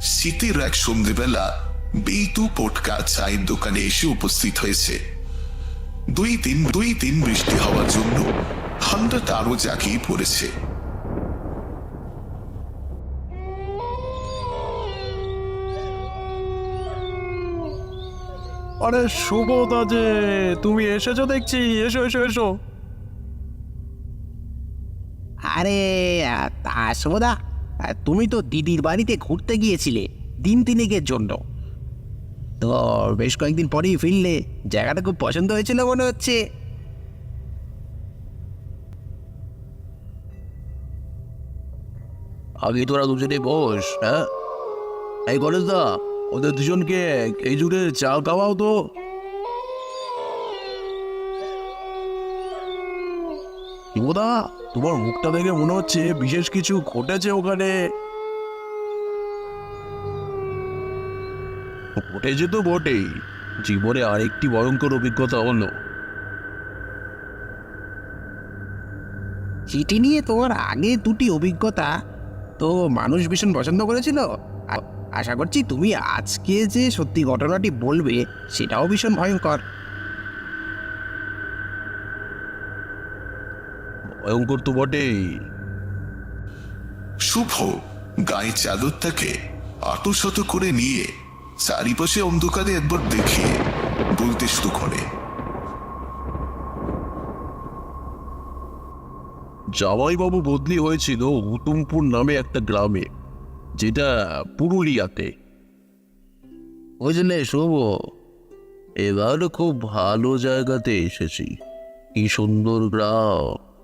শীতের এক সন্ধেবেলা বেতু পটকা চায়ের দোকানে এসে উপস্থিত হয়েছে। দুই দিন দুই দিন বৃষ্টি হওয়ার জন্য ঠান্ডাটা আরও জাগিয়ে পড়েছে। আরে সুবোধা যে তুমি এসেছ দেখছি এসো এসো এসো। আরে তা তুমি তো দিদির বাড়িতে ঘুরতে গিয়েছিলে দিন তিনেকের জন্য। তো বেশ কয়েকদিন পরেই ফিরলে, জায়গাটা খুব পছন্দ হয়েছিল মনে হচ্ছে। আগে তোরা দুজনে বস হ্যাঁ? এই গণেশ দা ওদের দুজনকে এই জুড়ে চা খাওয়াও তো। শিবদা, তোমার মুখটা দেখে মনে হচ্ছে বিশেষ কিছু ঘটেছে ওখানে। ঘটেছে তো বটেই, জীবনে আরেকটি ভয়ঙ্কর অভিজ্ঞতা হলো। চিঠি নিয়ে তোমার আগে দুটি অভিজ্ঞতা, তো মানুষ ভীষণ পছন্দ করেছিল। আশা করছি তুমি আজকে যে সত্যি ঘটনাটি বলবে, সেটাও ভীষণ ভয়ঙ্কর। ভয়ঙ্কর তো বটেই শুভ। গায়ে চাদরটাকে আতশত করে নিয়ে চারিপাশে অন্ধকারে একবার দেখে বলতে শুরু করে। জামাইবাবু বদলি হয়েছিল উতুমপুর নামে একটা গ্রামে যেটা পুরুলিয়াতে। বুঝলে শুভ এবার খুব ভালো জায়গাতে এসেছি। কি সুন্দর গ্রাম।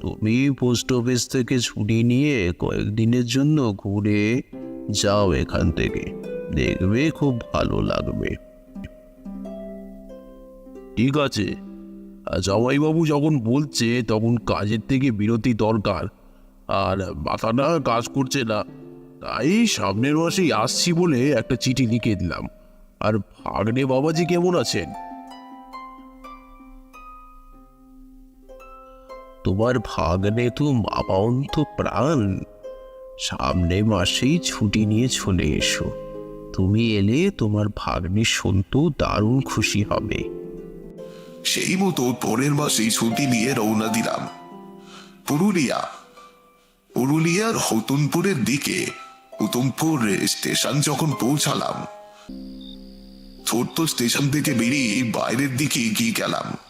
তুমি পোস্ট অফিস থেকে ছুটি নিয়ে কয়েকদিনের জন্য ঘুরে যাও এখান থেকে। দেখবে খুব ভালো লাগবে। ঠিক আছে। জামাইবাবু যখন বলছে, তখন কাজের থেকে বিরতি দরকার। আর মাথাটা কাজ করছে না। তাই সামনের মাসেই আসছি বলে একটা চিঠি লিখে দিলাম। আর ভাগ্নে বাবাজি কেমন আছেন? তোমার ভাগ্নে তো মামান্ত প্রাণ। সামনে মাসেই ছুটি নিয়ে চলে এসো। তুমি এলে তোমার ভাগ্নে সন্তু দারুণ খুশি হবে। সেই মতো পরের মাসেই ছুটি নিয়ে রওনা দিলাম। পুরুলিয়া। পুরুলিয়ার হতুনপুরের দিকে উতমপুর স্টেশন যখন পৌঁছালাম, ছোট্ট স্টেশন থেকে বেরিয়ে বাইরের দিকে এগিয়ে গেলাম।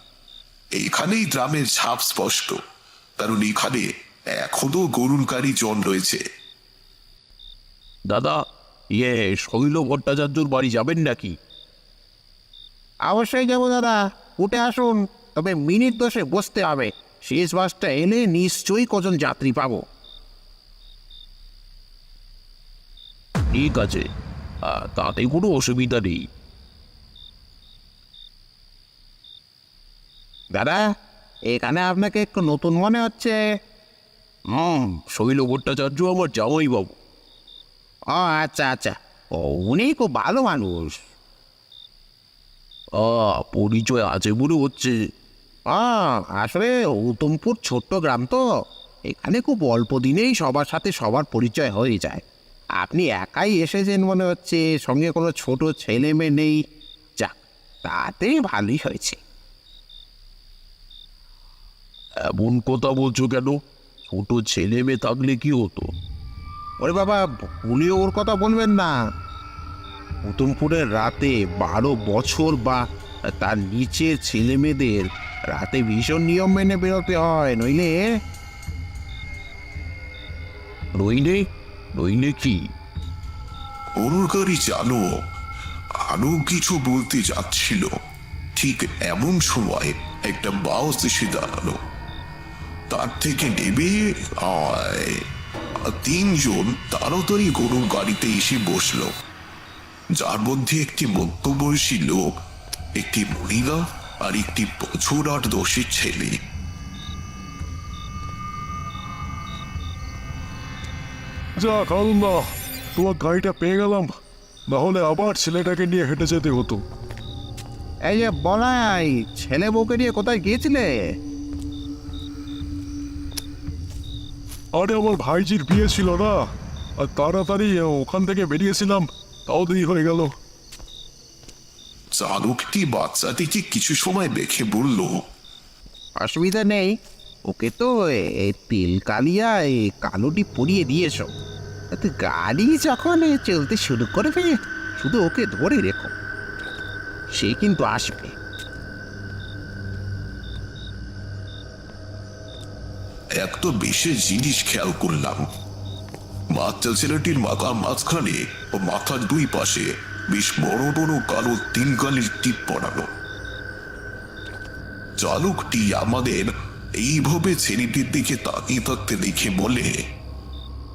এইখানেই গ্রামের ছাপ স্পষ্ট। কারণ এখানে এখনও গরুর গাড়ি জন রয়েছে। দাদা ইয়ে শৈল ভট্টাচার্যর বাড়ি যাবেন নাকি? অবশ্যই যাব দাদা। উঠে আসুন তবে মিনিট দশে বসতে হবে। শেষ বাসটা এলে নিশ্চয়ই কজন যাত্রী পাবো। ঠিক আছে। তাতে কোনো অসুবিধা নেই। দাদা, এখানে আপনাকে একটু নতুন মনে হচ্ছে। হুম, শৈল ভট্টাচার্য আমার জামাই বাবু ও আচ্ছা আচ্ছা। ও, উনি খুব ভালো মানুষ। ও, পরিচয় আছে বলে হচ্ছে। ও, আসলে উত্তমপুর ছোট্ট গ্রাম তো। এখানে খুব অল্প দিনেই সবার সাথে সবার পরিচয় হয়ে যায়। আপনি একাই এসেছেন মনে হচ্ছে, সঙ্গে কোনো ছোট ছেলে মেয়ে নেই। যাক তাতে ভালোই হয়েছে। এমন কথা বলছো কেন? ছোট ছেলে মেয়ে থাকলে কি হতো? ওরে বাবা ভুলিও ওর কথা বলবেন না। উত্তমপুরের রাতে বারো বছর বা তার নিচের ছেলে মেয়েদের রাতে ভীষণ নিয়ম মেনে বেরোতে হয় নইলে? নইলে? নইলে কি? গরুর গাড়ি চালক আরও কিছু বলতে যাচ্ছিল। ঠিক এমন সময় একটা বাস এসে দাঁড়াল। তার থেকে নেবে তিনজন তাড়াতাড়ি গরুর গাড়িতে এসে বসল। যার মধ্যে একটি মধ্যবয়সী লোক একটি মহিলা আর একটি বছর আট দশের ছেলে। যাক আল্লাহ তোমার গাড়িটা পেয়ে গেলাম। নাহলে আবার ছেলেটাকে নিয়ে হেঁটে যেতে হতো। এই যে বলাই ছেলে বউকে নিয়ে কোথায় গিয়েছিলে? আরে আমার ভাইজির বিয়ে ছিল না। আর তাড়াতাড়ি ওখান থেকে বেরিয়েছিলাম তাও দেরি হয়ে গেল। চালকটি বাচ্চাটিকে কিছু সময় দেখে বলল অসুবিধা নেই ওকে তো এ, তেল কালিয়া কালোটি পরিয়ে দিয়েছ। তো গাড়ি যখন চলতে শুরু করবে শুধু ওকে ধরে রেখো। সে কিন্তু আসবে। একটা বিশেষ জিনিস খেয়াল করলাম। বাচ্চা ছেলেটির মাথার মাঝখানে ও মাথার দুই পাশে বেশ বড় বড় কালো তিন কালির টিপ পড়ানো চালকটি আমাদের এইভাবে ছেলেটির দিকে তাকিয়ে থাকতে দেখে বলে,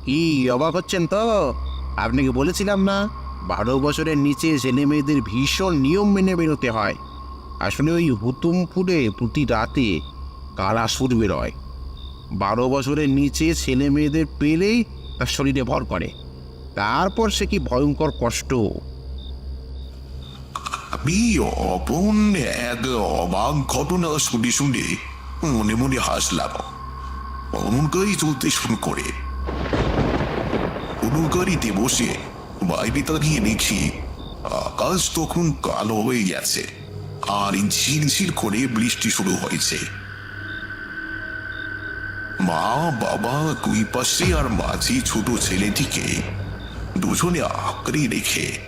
কি অবাক হচ্ছেন তো? আপনাকে বলেছিলাম না? বারো বছরের নিচে ছেলে মেয়েদের ভীষণ নিয়ম মেনে বেরোতে হয়। আসলে ওই হুতুমপুরে প্রতি রাতে কারা সুর বেরোয়। বারো বছরের নিচে ছেলে মেয়েদের পেলেই তার শরীরে ভর করে। তারপর সে কি ভয়ঙ্কর কষ্ট? আমি অপন এক অবাক ঘটনা শুনে শুনে মনে মনে হাসলাম। অমন চলতে শুরু করে। গাড়িতে বসে বাইরে তাকিয়ে দেখি, আকাশ তখন কালো হয়ে গেছে, আর ঝিরঝির করে বৃষ্টি শুরু হয়েছে। মা বাবা দুই পাশে আর মাঝি ছোট ছেলেটিকে দুজনে আঁকড়ে রেখে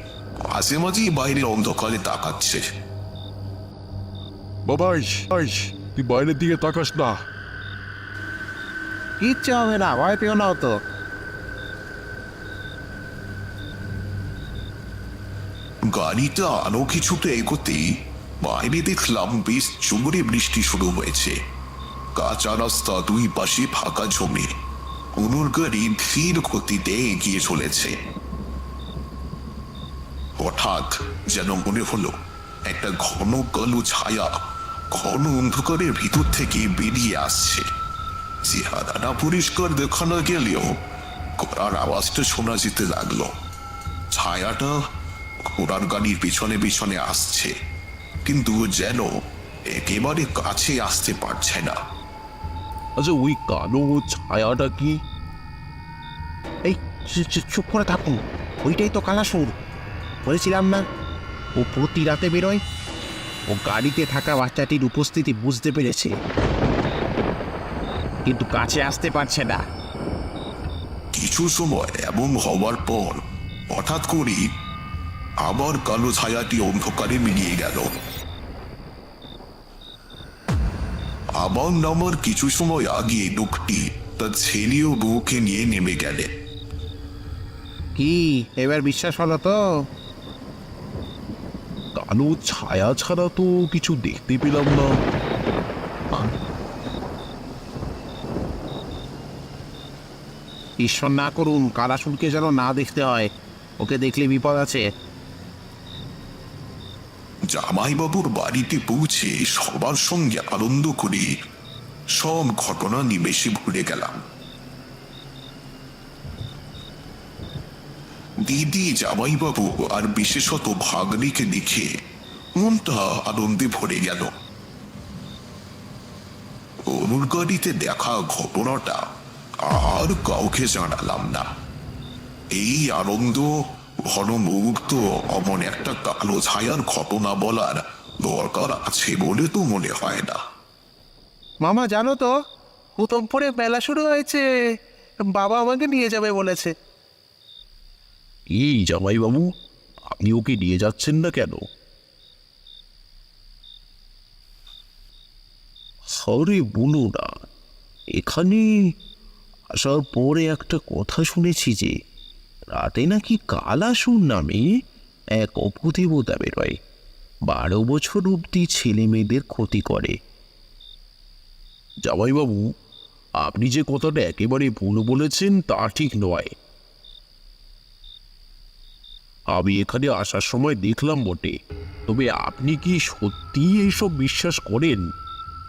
মাঝে মাঝেই বাইরের অন্ধকারে তাকাচ্ছে। বাবাই আই তুই বাইরের দিকে তাকাস না। কিচ্ছু হবে না ভয় পেও না তো গাড়িটা আরও কিছুটা এগোতেই বাইরে দেখলাম বেশ জোরে বৃষ্টি শুরু হয়েছে। কাঁচা রাস্তা দুই পাশে ফাঁকা জমি। অনুর গাড়ি ধীর গতিতে এগিয়ে চলেছে। হঠাৎ যেন মনে হলো, একটা ঘন কালো ছায়া ঘন অন্ধকারের ভিতর থেকে বেরিয়ে আসছে। চেহারাটা পরিষ্কার দেখা না গেলেও করার আওয়াজটা শোনা যেতে লাগল। ছায়াটা ঘোড়ার গাড়ির পিছনে পিছনে আসছে, কিন্তু যেন একেবারে কাছে আসতে পারছে না। আচ্ছা ওই কালো ছায়াটা কি? এই চুপ করে থাকুন। ওইটাই তো কালাসুর। বলেছিলাম না ও প্রতি রাতে বেরোয়। ও গাড়িতে থাকা বাচ্চাটির উপস্থিতি বুঝতে পেরেছে। কিন্তু কাছে আসতে পারছে না। কিছু সময় এমন হওয়ার পর হঠাৎ করে আবার কালো ছায়াটি অন্ধকারে মিলিয়ে গেল। আবার নামার কিছু সময় আগে লোকটি তার ছেলে ও বউকে নিয়ে নেমে গেলেন কি এবার বিশ্বাস হলো তো? কালো ছায়া ছাড়া তো কিছু দেখতে পেলাম না। ঈশ্বর না করুন কালাসুরকে যেন না দেখতে হয়। ওকে দেখলে বিপদ আছে। জামাইবাবুর বাড়িতে পৌঁছে সবার সঙ্গে আনন্দ করে সব ঘটনা নিমেষে ভুলে গেলাম। দিদি, জামাইবাবু আর বিশেষত ভাগ্নিকে দেখে মনটা আনন্দে ভরে গেল। অনুর গাড়িতে দেখা ঘটনাটা আর কাউকে জানালাম না। এই আনন্দ ঘন মুহূর্ত অমন একটা কালো ছায়ার ঘটনা বলার দরকার আছে বলে তো মনে হয় না। মামা জানো তো উত্তমপুরে মেলা শুরু হয়েছে। বাবা আমাকে নিয়ে যাবে বলেছে। এই জামাইবাবু আপনি ওকে নিয়ে যাচ্ছেন না কেন? সরে বলো না এখানে আসার পরে একটা কথা শুনেছি যে রাতে নাকি কালাসুর নামে এক অপদেবতা বেরোয়। বারো বছর অবধি ছেলে মেয়েদের ক্ষতি করে। জামাইবাবু, আপনি যে কথাটা একেবারে ভুল বলেছেন তা ঠিক নয়। আমি এখানে আসার সময় দেখলাম বটে, তবে আপনি কি সত্যি এইসব বিশ্বাস করেন?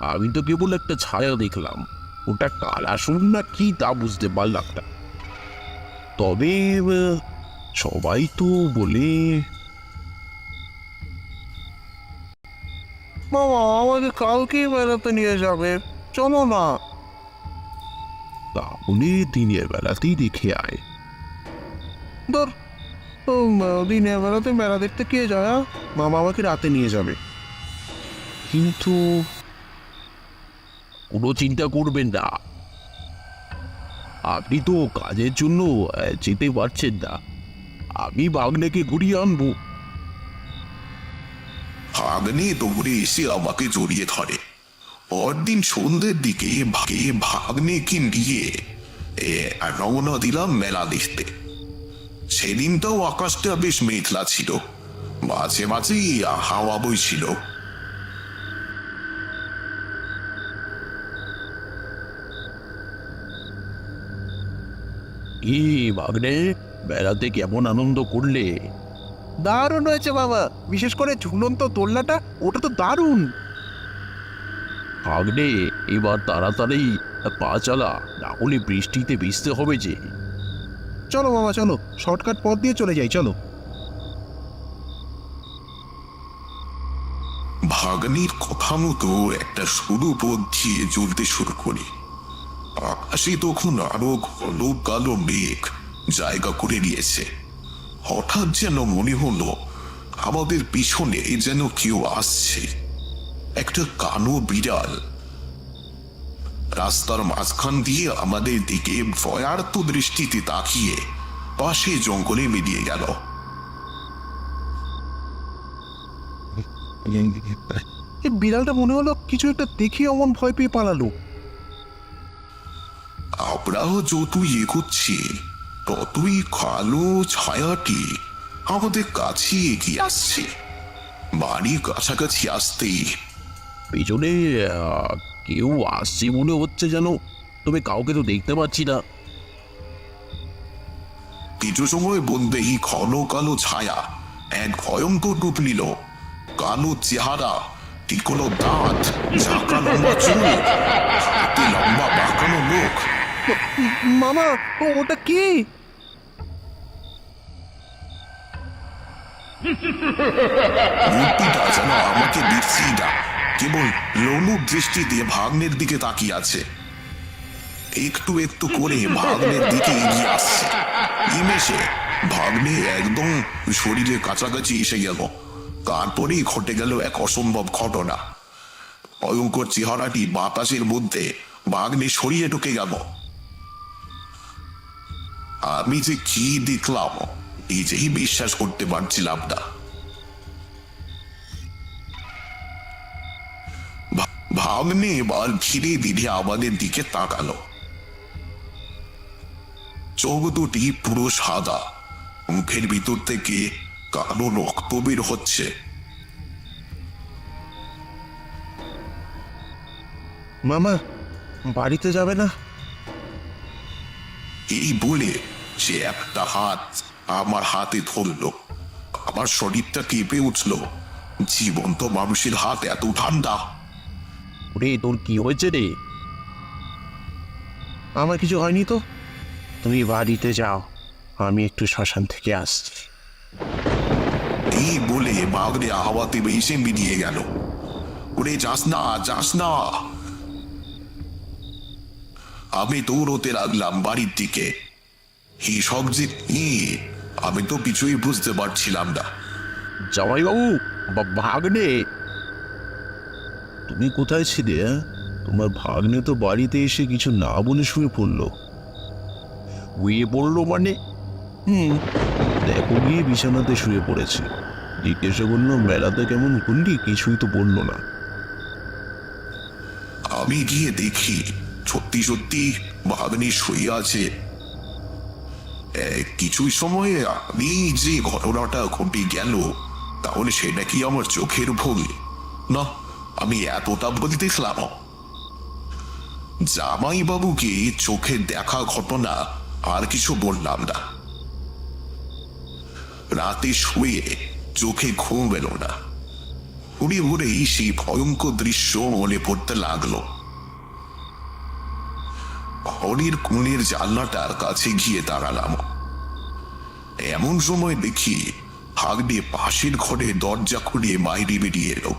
আমি তো কেবল একটা ছায়া দেখলাম। ওটা কালাসুর না কি তা বুঝতে পারলাম না। তবে সবাই তো বলে মামা আমাকে কালকেই বেড়াতে নিয়ে যাবে। চলো না। তাহলে দিনের বেলাতেই দেখে আয়। ধর দিনের বেলাতে মেলা দেখতে কে যায়? মামা আমাকে রাতে নিয়ে যাবে। কিন্তু কোনো চিন্তা করবেন না। আপনি তো কাজের জন্য যেতে পারছেন না। আমি বাগনাকে ঘুরিয়ে আনব। ভাগ্নে দৌড়ে এসে আমাকে জড়িয়ে ধরে। পরদিন সন্ধ্যের দিকে ভাগে ভাগ্নেকে নিয়ে রওনা দিলাম মেলা দেখতে। সেদিনটাও আকাশটা বেশ মেঘলা ছিল। মাঝে মাঝে হাওয়া বইছিল। কি বাগনে বেড়াতে কেমন আনন্দ করলে? দারুণ হয়েছে বাবা। বিশেষ করে ঝুলন্ত দোলনাটা ওটা তো দারুণ। ভাগ্নে এবার তাড়াতাড়ি পা চালা না হলে বৃষ্টিতে ভিজতে হবে যে। চলো বাবা চলো। শর্টকাট পথ দিয়ে চলে যাই চলো। ভাগ্নির কথা মতো একটা সরু পথ দিয়ে চলতে শুরু করি। আকাশে তখন আরও ঘন কালো মেঘ, জায়গা করে নিয়েছে। হঠাৎ যেন মনে হলো, আমাদের পিছনে যেন কেউ আসছে। একটা কানো বিড়াল। রাস্তার মাঝখান দিয়ে আমাদের দিকে ভয়ার্ত দৃষ্টিতে তাকিয়ে পাশে জঙ্গলে মিলিয়ে গেল। বিড়ালটা মনে হলো কিছু একটা দেখে অমন ভয় পেয়ে পালালো। আমরাও যতই এগোচ্ছি ততই কালো ছায়াটি আমাদের কাছে এগিয়ে আসছে। বাড়ির কাছাকাছি আসতেই পেছনে কেউ আসছে মনে হচ্ছে যেন। তবে কাউকে তো দেখতে পাচ্ছি না। কিছু সময় বলতেই ঘন কালো ছায়া এক ভয়ঙ্কর রূপ নিল। কালো চেহারা টিকলো দাঁত ঝাঁকা লম্বা চুল লম্বা বাঁকানো মুখ। মামা ওটা কি? মূর্তিটা যেন আমাকে দেখছি না। কেবল লোলুপ দৃষ্টি দিয়ে ভাগ্নের দিকে তাকিয়ে আছে। একটু একটু করে ভাগ্নের দিকে এগিয়ে আসছে। ইমেশে ভাগ্নে একদম শরীরের কাছাকাছি এসে গেল। তারপরেই ঘটে গেল এক অসম্ভব ঘটনা। ভয়ঙ্কর চেহারাটি বাতাসের মধ্যে ভাগ্নে সরিয়ে ঢুকে গেল। আমি যে কি দেখলাম নিজেই বিশ্বাস করতে পারছিলাম না। ভাগ্নে এবার ধীরে ধীরে আমাদের দিকে তাকালো। চোখ দুটি পুরো সাদা। মুখের ভিতর থেকে কালো রক্ত বের হচ্ছে। মামা, বাড়িতে যাবে না? এই বলে সে একটা হাত আমার হাতে ধরলো। আমার শরীরটা কেঁপে উঠল। জীবন্ত মানুষের হাত এত ঠান্ডা। ওরে তোর কি হয়েছে রে? আমার কিছু হয়নি তো? তুমি বাড়িতে যাও আমি একটু শ্মশান থেকে আসছি। এই বলে বাগড়ে হাওয়াতে ভেসে মিলিয়ে গেল। ওরে যাস না যাস না। আমি দৌড়তে লাগলাম বাড়ির দিকে। এই সব যে কি? আমি তো কিছুই বুঝতে পারছিলাম না। জামাইবাবু ভাগ্নে। তুমি কোথায় ছিলে হ্যাঁ? তোমার ভাগ্নে তো বাড়িতে এসে কিছু না বলে শুয়ে পড়ল। শুয়ে পড়ল মানে? হুম দেখো গিয়ে বিছানাতে শুয়ে পড়েছে। জিজ্ঞাসা করল মেলাতে কেমন ঘুরলি কিছুই তো বলল না। আমি গিয়ে দেখি। সত্যি সত্যি ভাগ্নি শুয়ে আছে। এ, কিছুই সময়ে আমি যে ঘটনাটা ঘটে গেল তাহলে সেটা কি আমার চোখের ভুল। না আমি এতটা ভুল দেখলাম। জামাই বাবুকে চোখে দেখা ঘটনা আর কিছু বললাম না। রাতে শুয়ে চোখে ঘুম এলো না। উড়ে উড়েই সেই ভয়ঙ্কর দৃশ্য মনে পড়তে লাগল। হরির কোণের জানলাটার কাছে গিয়ে দাঁড়ালাম। এমন সময় দেখি হাগডে পাশের ঘরে দরজা খুলে বাইরে বেরিয়ে এলো।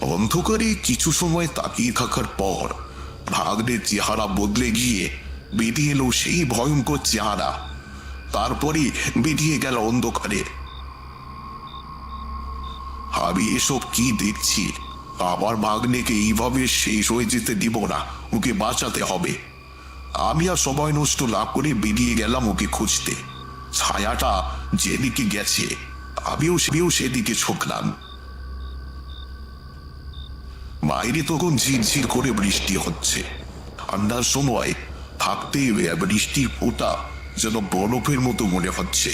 অন্ধকারে কিছু সময় তাকিয়ে থাকার পর ভাগ্নের চেহারা বদলে গিয়ে বেরিয়ে এলো সেই ভয়ঙ্কর চেহারা। তারপরে বেরিয়ে গেল অন্ধকারে। আমি এসব কি দেখছি? আমার মাগ্নেকে এইভাবে শেষ হয়ে যেতে দিব না। ওকে বাঁচাতে হবে। আমি আর সময় নষ্ট না করে বেরিয়ে গেলাম ওকে খুঁজতে। ছায়াটা যেদিকে গেছে, আমিও সেও সেদিকে ছুটলাম বাইরে তখন ঝিরঝির করে বৃষ্টি হচ্ছে। ঠান্ডার সময় থাকতে বৃষ্টির ফোঁটা যেন বরফের মতো মনে হচ্ছে।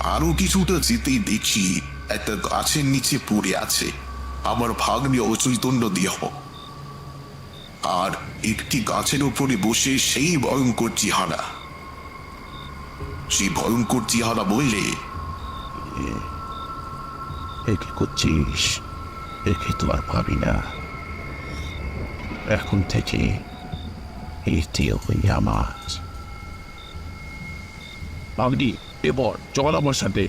আরও কিছুটা যেতেই দেখি, একটা গাছের নিচে পড়ে আছে। আমার ভাগ্নে অচৈতন্য দেহ। আর একটি গাছের উপরে বসে সেই ভয়ঙ্কর চিহারা। সেই ভয়ঙ্কর চিহারা বললে একে করছিস? একে তো আর ভাবি না। এখন থেকে এটি ওই আমার। বাগদি এবার চল আমার সাথে।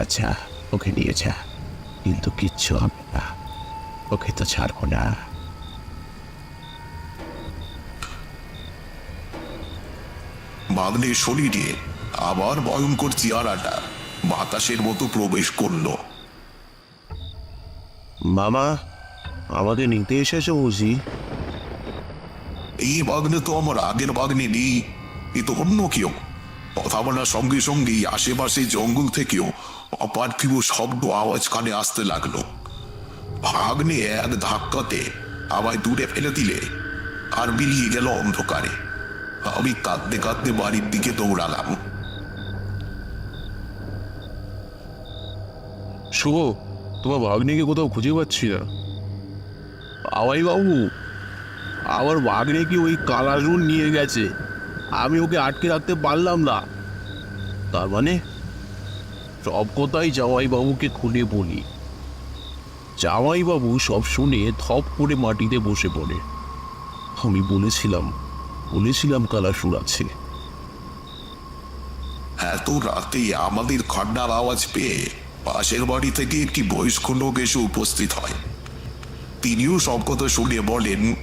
আচ্ছা ওকে নিয়েছে কিন্তু কিচ্ছু হবে না। ওকে তো ছাড়বো না। মাগনের শরীরে আবার ভয়ঙ্কর চেহারাটা বাতাসের মতো প্রবেশ করল। মামা আমাকে নিতে এসেছে বুঝি? এই বাগনে তো আমার আগের বাগনে নেই এ তো অন্য কেউ। কথা বলার সঙ্গে সঙ্গেই আশেপাশে জঙ্গল থেকেও অপার্থিব শব্দ আওয়াজ কানে আসতে লাগল। ভাগ্নে এক ধাক্কাতে আমায় দূরে ফেলে দিলে আর মিলিয়ে গেল অন্ধকারে। আমি কাঁদতে কাঁদতে বাড়ির দিকে দৌড়ালাম। শুভ, তোমার ভাগ্নিকে কোথাও খুঁজে পাচ্ছি না। আওয়াই বাবু আমার কি ওই কালারুন নিয়ে গেছে। আমি ওকে আটকে রাখতে পারলাম না। তার মানে সব কথাই জামাই বাবুকে খুলে বলি। জামাই বাবু সব শুনে ধপ করে মাটিতে বসে পড়ে। আমি বলেছিলাম বলেছিলাম কালাসুর আছে এত রাতে আমাদের কান্নার আওয়াজ পেয়ে পাশের বাড়ি থেকে একটি বয়স্ক লোক এসে উপস্থিত হয়। তিনিও সব কথা শুনে বলেন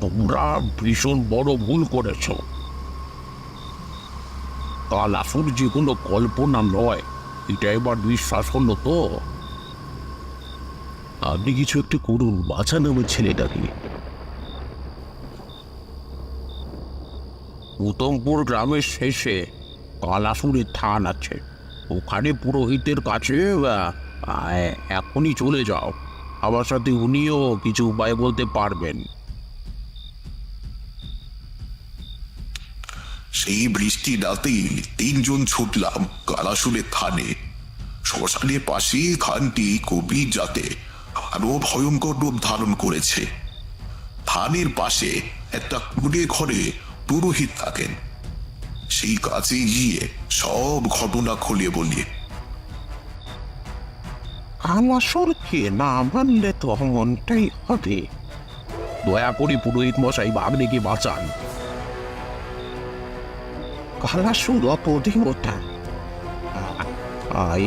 তোমরা ভীষণ বড় ভুল করেছ। কালাসুর যে কোনো কল্পনা নয় এটা এবার বিশ্বাস হলো তো। আপনি কিছু একটা করুন বাঁচান আমার ছেলেটাকে। উত্তমপুর গ্রামের শেষে কালাসুরের থান আছে। ওখানে পুরোহিতের কাছে এখনই চলে যাও। আমার সাথে উনিও কিছু উপায় বলতে পারবেন। সেই বৃষ্টি রাতেই তিনজন ছুটলাম কালাসুরের থানে। শ্মশানের পাশে খানটি কবির যাতে আরও ভয়ঙ্কর রূপ ধারণ করেছে। থানের পাশে একটা কুড়ে ঘরে পুরোহিত থাকেন। সেই কাছে গিয়ে সব ঘটনা খুলে বলিয়ে কালাসুরকে না মানলে তো এমনটাই হবে। দয়া করে পুরোহিত মশাই ভাগ্নেকে বাঁচান। কালাসুর অপদেবতা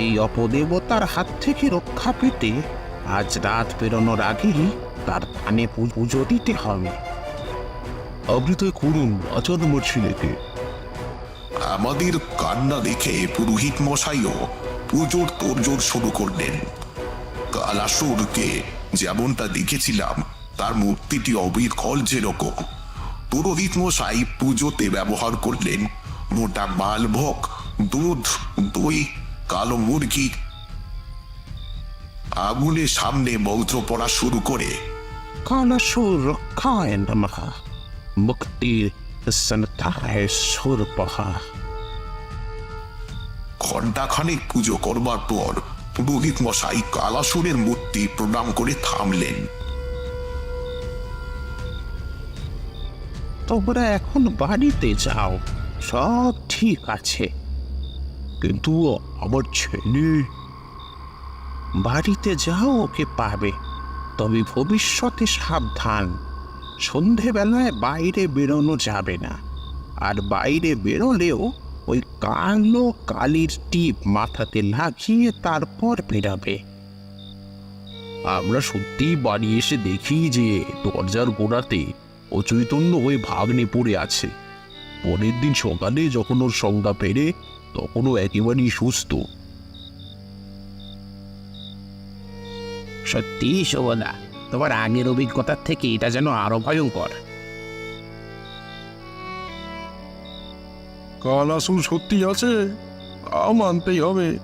এই অপদেবতার হাত থেকে রক্ষা পেতে আজ রাত পেরোনোর আগেই তার কানে পুজো দিতে হবে। আপনি তো করুন আমার আমাদের কান্না দেখে পুরোহিত মশাইও পুজোর তোড়জোড় শুরু করলেন। কালাসুরকে যেমনটা দেখেছিলাম তার মূর্তিটি অবিকল যেরকম পুরোহিত মশাই পুজোতে ব্যবহার করলেন মোটা মালভোগ দুধ দই কালো মুরগি। আগুনের সামনে মন্ত্র পড়া শুরু করে কালাসুর রক্ষায় নমঃ। মুক্তির সন্তায় সুরপহা ঘণ্টাখানেক পুজো করবার পর পুরোহিত মশাই কালাসুরের মূর্তি প্রণাম করে থামলেন। তোমরা এখন বাড়িতে যাও সব ঠিক আছে। কিন্তু আমার ছেলে বাড়িতে যাও ওকে পাবে তবে ভবিষ্যতে সাবধান। সন্ধেবেলায় বাইরে বেরোনো যাবে না। আর বাইরে বেরোলেও ওই কালো কালির টিপ মাথাতে লাগিয়ে তারপর বেরোবে। আমরা সত্যিই বাড়ি এসে দেখি যে দরজার গোড়াতে অচৈতন্য হয়ে ভাগ্নে পড়ে আছে। পরের দিন সকালে যখন ওর সংজ্ঞা পেরে তখন ও একেবারেই সুস্থ। সত্যি শোভনা তোমার আগের অভিজ্ঞতার থেকে এটা যেন আরও ভয়ঙ্কর। কাল সত্যি আছে মানতেই হবে।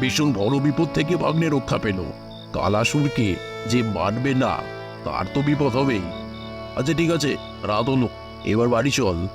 ভীষণ বড় বিপদ থেকে ভাগ্নে রক্ষা পেল। কালাসুরকে যে মানবে না তার তো বিপদ হবেই। আচ্ছা ঠিক আছে রাত হলো। এবার বাড়ি চল।